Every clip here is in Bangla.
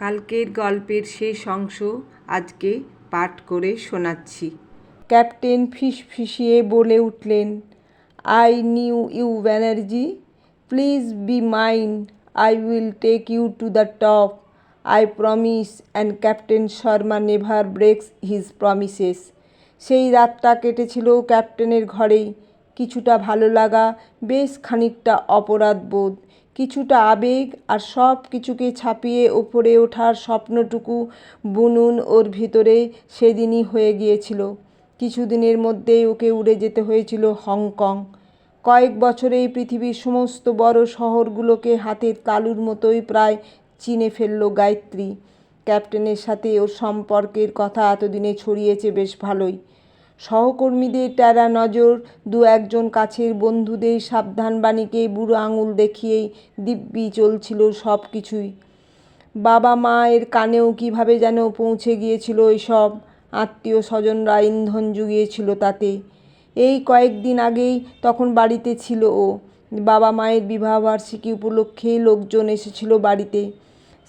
কালকের গল্পের শেষ অংশ আজকে পাঠ করে শোনাচ্ছি। ক্যাপ্টেন ফিস ফিসিয়ে বলে উঠলেন, I knew you Banerjee, please be mine I will take you to the top. I promise and captain Sharma never breaks his promises. সেই রাতটা কেটেছিল ক্যাপ্টেনের ঘরেই। কিছুটা ভালো লাগা, বেশ খানিকটা অপরাধ বোধ কিছুটা আবেগ আর সব কিছুকে ছাপিয়ে ওপরে ওঠার স্বপ্নটুকু বুনুন ওর ভিতরে সেদিনই হয়ে গিয়েছিল। কিছুদিনের মধ্যেই ওকে উড়ে যেতে হয়েছিল হংকং। কয়েক বছরেই পৃথিবীর সমস্ত বড় শহরগুলোকে হাতের তালুর মতোই প্রায় চিনে ফেলল গায়ত্রী। ক্যাপ্টেনের সাথে ওর সম্পর্কের কথা এতদিনে ছড়িয়েছে বেশ ভালোই। সহকর্মীদের টেরা নজর, দু একজন কাছের বন্ধুদের সাবধানবাণীকে বুড়ো আঙুল দেখিয়েই দিব্যি চলছিল সব কিছুই বাবা মায়ের কানেও কীভাবে যেন পৌঁছে গিয়েছিল সব আত্মীয় স্বজনরা ইন্ধন জুগিয়েছিল তাতে। এই কয়েকদিন আগেই তখন বাড়িতে ছিল ও। বাবা মায়ের বিবাহবার্ষিকী উপলক্ষে লোকজন এসেছিল বাড়িতে।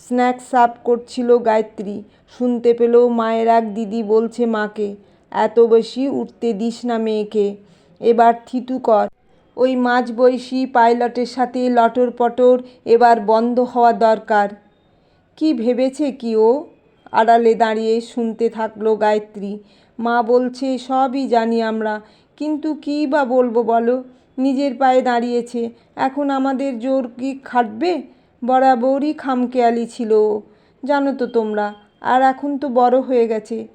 স্ন্যাক্স সার্ভ করছিল গায়ত্রী। শুনতে পেল মায়ের এক দিদি বলছে মাকে এত বেশি উঠতে দিস না মেয়েকে। এবার থিতু কর। ওই মাঝ বয়সী পাইলটের সাথে লটর পটর এবার বন্ধ হওয়া দরকার। কি ভেবেছে কি ও? আড়ালে দাঁড়িয়ে শুনতে থাকল গায়ত্রী। মা বলছে, সবই জানি আমরা, কিন্তু কী বা বলব বলো? নিজের পায়ে দাঁড়িয়েছে। এখন আমাদের জোর কি খাটবে? বরাবরই খামখেয়ালি ছিল জানো তো তোমরা, আর এখন তো বড় হয়ে গেছে।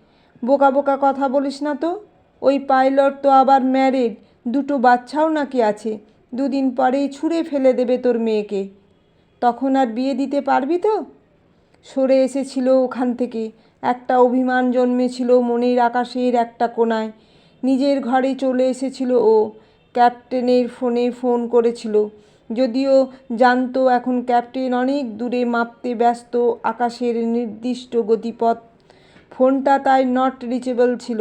বোকা বোকা কথা বলিস না তো? ওই পাইলট তো আবার ম্যারেড দুটো বাচ্চাও নাকি আছে। দুদিন পরেই ছুঁড়ে ফেলে দেবে তোর মেয়েকে। তখন আর বিয়ে দিতে পারবি তো? সরে এসেছিল ওখান থেকে। একটা অভিমান জন্মেছিল মনের আকাশের একটা কোনায় নিজের ঘরে চলে এসেছিল ও। ক্যাপ্টেনের ফোনে ফোন করেছিল। যদিও জানতো এখন ক্যাপ্টেন অনেক দূরে মাপতে ব্যস্ত আকাশের নির্দিষ্ট গতিপথ ফোনটা তাই নট রিচেবল ছিল।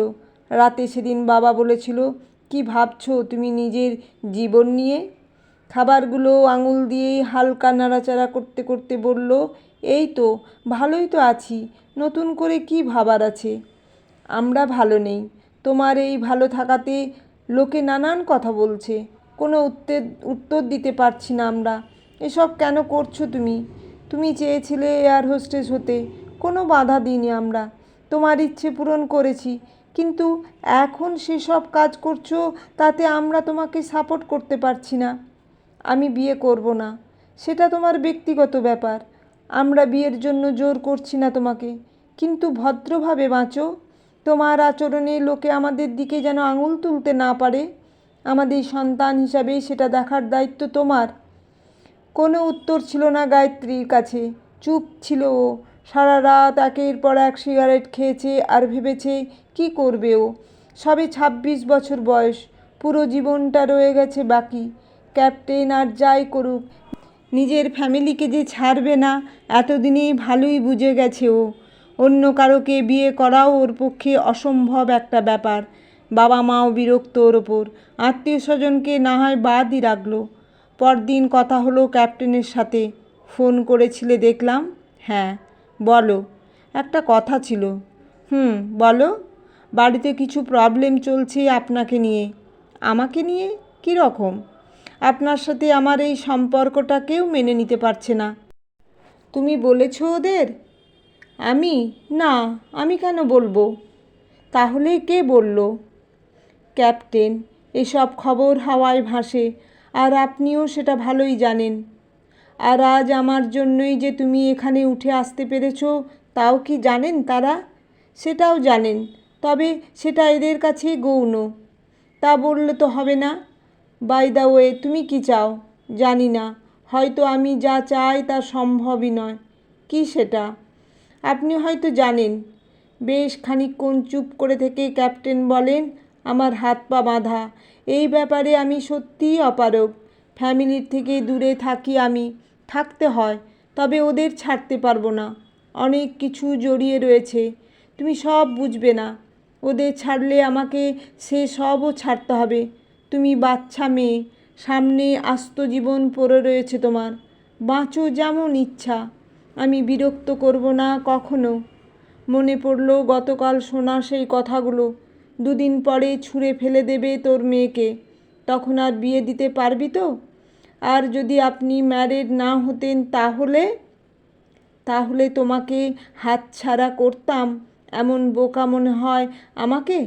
রাতে সেদিন বাবা বলেছিল, কি ভাবছ তুমি নিজের জীবন নিয়ে? খাবারগুলো আঙুল দিয়েই হালকা নাড়াচাড়া করতে করতে বলল, এই তো, ভালোই তো আছি, নতুন করে কি ভাবার আছে? আমরা ভালো নেই, তোমার এই ভালো থাকাতে লোকে নানান কথা বলছে, কোনো উত্তর উত্তর দিতে পারছি না আমরা। এসব কেন করছ তুমি? তুমি চেয়েছিলে এয়ার হোস্টেস হতে, কোনো বাধা দিইনি আমরা। তোমার ইচ্ছে পূরণ করেছি। কিন্তু এখন সেসব কাজ করছ, তাতে আমরা তোমাকে সাপোর্ট করতে পারছি না। আমি বিয়ে করব না। সেটা তোমার ব্যক্তিগত ব্যাপার। আমরা বিয়ের জন্য জোর করছি না তোমাকে। কিন্তু ভদ্রভাবে বাঁচো। তোমার আচরণে লোকে আমাদের দিকে যেন আঙুল তুলতে না পারে। আমাদের সন্তান হিসাবে সেটা দেখার দায়িত্ব তোমার। কোনো উত্তর ছিল না গায়ত্রীর কাছে। চুপ ছিল ও। সারা রাত একের পর এক সিগারেট খেয়েছে আর ভেবেছে, কি করবে ও সবে ছাব্বিশ বছর বয়স, পুরো জীবনটা রয়ে গেছে বাকি। ক্যাপ্টেন আর যাই করুক, নিজের ফ্যামিলিকে যে ছাড়বে না এতদিনেই ভালোই বুঝে গেছে ও। অন্য কারোকে বিয়ে করাও ওর পক্ষে অসম্ভব একটা ব্যাপার। বাবা মাও বিরক্ত ওর ওপর আত্মীয় স্বজনকে না হয় বাদই রাখল। পরদিন কথা হলো ক্যাপ্টেনের সাথে। ফোন করেছিলে দেখলাম? হ্যাঁ। বলো। একটা কথা ছিল। হুম, বলো। বাড়িতে কিছু প্রবলেম চলছে আপনাকে নিয়ে। আমাকে নিয়ে? কী রকম আপনার সাথে আমার এই সম্পর্কটা কেউ মেনে নিতে পারছে না। তুমি বলেছ ওদের? আমি? না, আমি কেন বলব? তাহলে কে বলল? ক্যাপ্টেন, এসব খবর হাওয়ায় ভাসে, আর আপনিও সেটা ভালোই জানেন। আর আজ আমার জন্যই যে তুমি এখানে উঠে আসতে পেরেছ, তাও কি জানেন তারা? সেটাও জানেন, তবে সেটা এদের কাছে গৌণ। তা বললে তো হবে না। বাই দা ওয়ে তুমি কি চাও? জানি না। হয়তো আমি যা চাই তা সম্ভবই নয়। কি সেটা? আপনি হয়তো জানেন। বেশ খানিকক্ষণ চুপ করে থেকে ক্যাপ্টেন বলেন, আমার হাত পা বাঁধা। এই ব্যাপারে আমি সত্যিই অপারগ। ফ্যামিলির থেকে দূরে থাকি আমি। থাকতে হয়, তবে ওদের ছাড়তে পারব না। অনেক কিছু জড়িয়ে রয়েছে, তুমি সব বুঝবে না। ওদের ছাড়লে আমাকে সে সবও ছাড়তে হবে। তুমি বাচ্চা মেয়ে, সামনে আস্ত জীবন পড়ে রয়েছে তোমার। বাঁচো যেমন ইচ্ছা, আমি বিরক্ত করব না কখনো। মনে পড়ল গতকাল শোনা সেই কথাগুলো। দুদিন পরে ছুঁড়ে ফেলে দেবে তোর মেয়েকে। তখন আর বিয়ে দিতে পারবি তো? আর যদি আপনি ম্যারেড না হতেন তাহলে তাহলে তোমাকে হাতছাড়া করতাম। এমন বোকা মনে হয় আমাকে?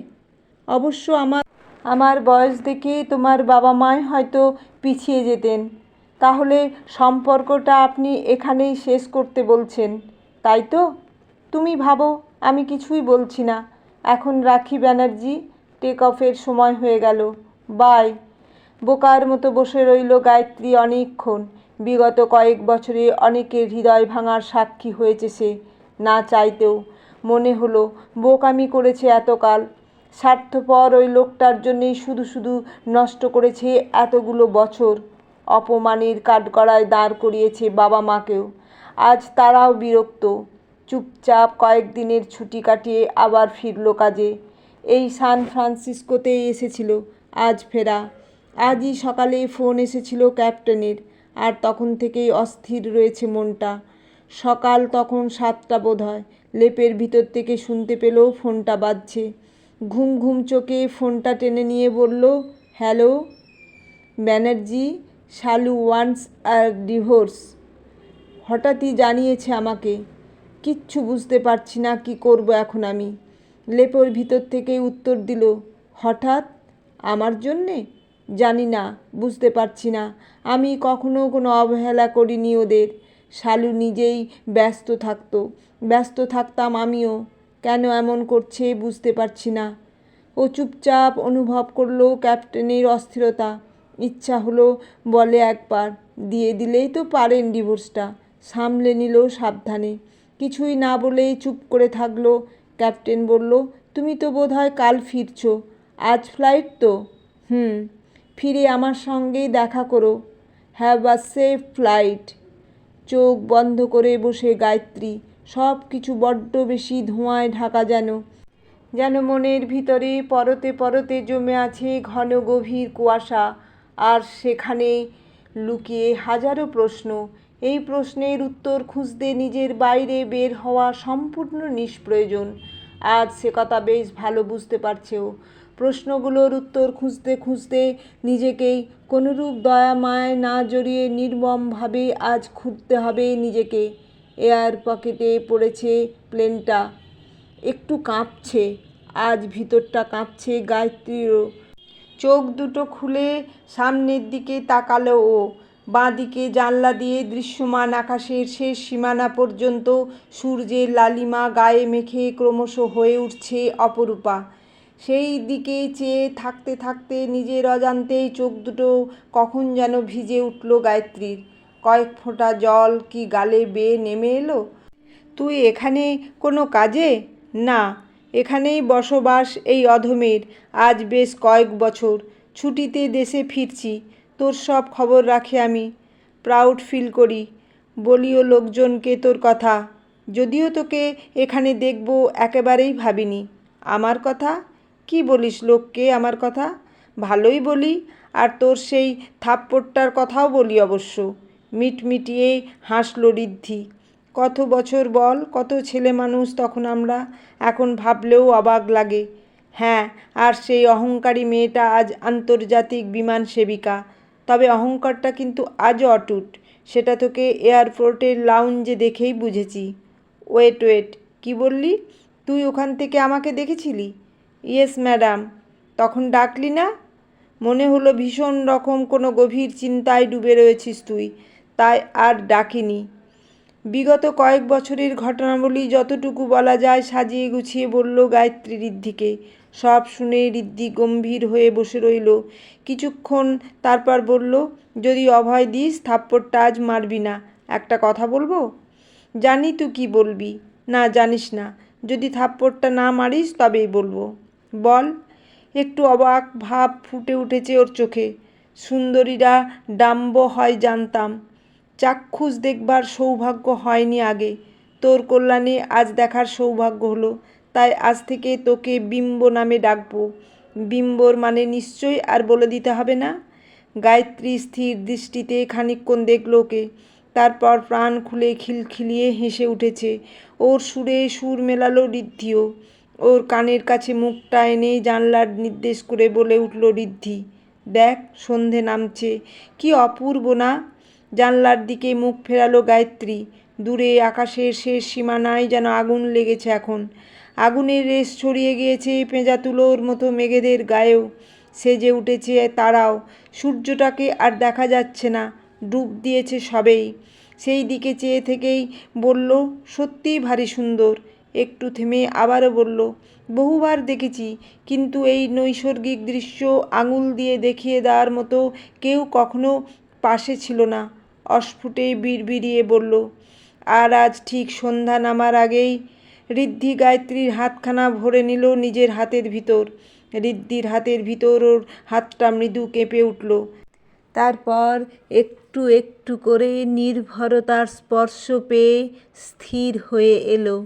অবশ্য আমার আমার বয়স দেখে তোমার বাবা মাই হয়তো পিছিয়ে যেতেন। তাহলে সম্পর্কটা আপনি এখানেই শেষ করতে বলছেন, তাই তো? তুমি ভাবো, আমি কিছুই বলছি না। এখন রাখি ব্যানার্জি টেক অফের সময় হয়ে গেল। বাই বোকার মতো বসে রইল গায়ত্রী অনেকক্ষণ বিগত কয়েক বছরে অনেকের হৃদয় ভাঙার সাক্ষী হয়েছে সে। না চাইতেও মনে হলো, বোকামি করেছে এতকাল। স্বার্থপর ওই লোকটার জন্যেই শুধু শুধু নষ্ট করেছে এতগুলো বছর। অপমানের কাঠগড়ায় দাঁড় করিয়েছে বাবা মাকেও। আজ তারাও বিরক্ত। চুপচাপ কয়েকদিনের ছুটি কাটিয়ে আবার ফিরল কাজে। এই সান ফ্রান্সিসকোতেই এসেছিল, আজ ফেরা। আজই সকালে ফোন এসেছিল ক্যাপ্টেনের, আর তখন থেকেই অস্থির রয়েছে মনটা। সকাল তখন সাতটা বোধ হয় লেপের ভিতর থেকে শুনতে পেল ফোনটা বাজছে। ঘুম ঘুম চোখে ফোনটা টেনে নিয়ে বলল, হ্যালো, ব্যানার্জি, শালু ওয়ান্স আর ডিভোর্স। হঠাৎই জানিয়েছে আমাকে, কিচ্ছু বুঝতে পারছি না, কি করব এখন আমি? লেপোর ভিতর থেকে উত্তর দিল, হঠাৎ? আমার জন্যে? জানি না, বুঝতে পারছি না। আমি কখনো কোনো অবহেলা করিনি ওদের। শালু নিজেই ব্যস্ত থাকতো। ব্যস্ত থাকতাম আমিও। কেন এমন করছে বুঝতে পারছি না। ও চুপচাপ অনুভব করল ক্যাপ্টেনের অস্থিরতা। ইচ্ছা হলো বলে একবার। দিয়ে দিলেই তো পারেন ডিভোর্সটা। সামলে নিল সাবধানে। কিছুই না বলেই চুপ করে থাকল। ক্যাপ্টেন বলল, তুমি তো বোধহয় কাল ফিরছো। আজ ফ্লাইট তো? হুম। ফিরে আমার সঙ্গেই দেখা করো। হ্যাভ আ সেফ ফ্লাইট চোখ বন্ধ করে বসে গায়ত্রী সব কিছু বড্ড বেশি ধোঁয়ায় ঢাকা যেন। যেন মনের ভিতরে পরতে পরতে জমে আছে ঘন গভীর কুয়াশা। আর সেখানে লুকিয়ে হাজারো প্রশ্ন। এই প্রশ্নের উত্তর খুঁজতে নিজের বাইরে বের হওয়া সম্পূর্ণ নিষ্প্রয়োজন। আজ সে কথা বেশ ভালো বুঝতে পারছেও। প্রশ্নগুলোর উত্তর খুঁজতে খুঁজতে নিজেকেই কোনোরূপ দয়া মায় না জড়িয়ে নির্মমভাবে আজ খুঁজতে হবে নিজেকে। এয়ার পকেটে পড়েছে প্লেনটা। একটু কাঁপছে। আজ ভিতরটা কাঁপছে গায়ত্রীরও। চোখ দুটো খুলে সামনের দিকে তাকালো ও। বাঁদিকে জানলা দিয়ে দৃশ্যমান আকাশের শেষ সীমানা পর্যন্ত সূর্যের লালিমা গায়ে মেখে ক্রমশ হয়ে উঠছে অপরূপা। সেই দিকে চেয়ে থাকতে থাকতে নিজের অজান্তেই চোখ দুটো কখন যেন ভিজে উঠল গায়ত্রীর। কয়েক ফোঁটা জল কি গালে বেয়ে নেমে এলো? তুই এখানে কোনো কাজে? না, এখানেই বসবাস এই অধমের। আজ বেশ কয়েক বছর। ছুটিতে দেশে ফিরছি। তোর সব খবর রাখি আমি প্রাউড ফিল করি। বলিও লোকজনকে তোর কথা, যদিও তোকে এখানে দেখব একেবারেই ভাবিনি। আমার কথা? কি বলিস লোককে আমার কথা? ভালোই বলি, আর তোর সেই থাপ্পড়টার কথাও বলি অবশ্য। মিটমিটিয়ে হাসল ঋদ্ধি। কত বছর বল, কত ছেলে মানুষ তখন আমরা, এখন ভাবলেও অবাক লাগে। হ্যাঁ আর সেই অহংকারী মেয়েটা আজ আন্তর্জাতিক বিমান সেবিকা। তবে অহংকারটা কিন্তু আজও অটুট। সেটা তোকে এয়ারপোর্টের লাউঞ্জে দেখেই বুঝেছি। ওয়েট ওয়েট, কি বললি? তুই ওখান থেকে আমাকে দেখেছিলি? Yes, madam. তখন ডাকলি না? মনে হলো ভীষণ রকম কোনো গভীর চিন্তায় ডুবে রয়েছিস তুই। তাই আর ডাকিনি। বিগত কয়েক বছরের ঘটনাবলী যতটুকু বলা যায় সাজিয়ে গুছিয়ে বলল গায়ত্রী ঋদ্ধিকে। সব শুনে ঋদ্ধি গম্ভীর হয়ে বসে রইল। কিছুক্ষণ তারপর বলল, যদি অভয় দিস, থাপ্পড়টা আজ মারবি না। একটা কথা বলব? জানি তুই কি বলবি। না, জানিস না। যদি থাপ্পড়টা না মারিস, তবেই বলব। বল। একটু অবাক ভাব ফুটে উঠেছে ওর চোখে। সুন্দরীরা ডাম্ব হয় জানতাম। চাক্ষুষ দেখবার সৌভাগ্য হয়নি আগে। তোর কল্যাণে আজ দেখার সৌভাগ্য হলো, তাই আজ থেকে তোকে বিম্ব নামে ডাকবো। বিম্বর মানে নিশ্চয়ই আর বলে দিতে হবে না? গায়ত্রী স্থির দৃষ্টিতে খানিকক্ষণ দেখল ওকে। তারপর প্রাণ খুলে খিলখিলিয়ে হেসে উঠেছে, ওর সুরে সুর মেলালো ঋদ্ধিও। ওর কানের কাছে মুখটা এনে জানলার নির্দেশ করে বলে উঠল ঋদ্ধি। দেখ, সন্ধে নামছে। কি অপূর্ব না? জানলার দিকে মুখ ফেরালো গায়ত্রী। দূরে আকাশের শেষ সীমানায় যেন আগুন লেগেছে এখন। আগুনের রেশ ছড়িয়ে গিয়েছে পেঁজা তুলোর মতো মেঘেদের গায়েও। সেজে উঠেছে তারাও। সূর্যটাকে আর দেখা যাচ্ছে না। ডুব দিয়েছে সবেই। সেই দিকে চেয়ে থেকেই বলল, সত্যিই ভারী সুন্দর। একটু থেমে আবারও বলল, বহুবার দেখেছি, কিন্তু এই নৈসর্গিক দৃশ্য আঙুল দিয়ে দেখিয়ে দেওয়ার মতো কেউ কখনো পাশে ছিল না। অস্ফুটে বিড়বিড়িয়ে বলল, আর আজ ঠিক সন্ধ্যা নামার আগেই ঋদ্ধি গায়ত্রীর হাতখানা ভরে নিল নিজের হাতের ভিতর। ঋদ্ধির হাতের ভিতর ওর হাতটা মৃদু কেঁপে উঠল। তারপর একটু একটু করে নির্ভরতার স্পর্শ পেয়ে স্থির হয়ে এলো।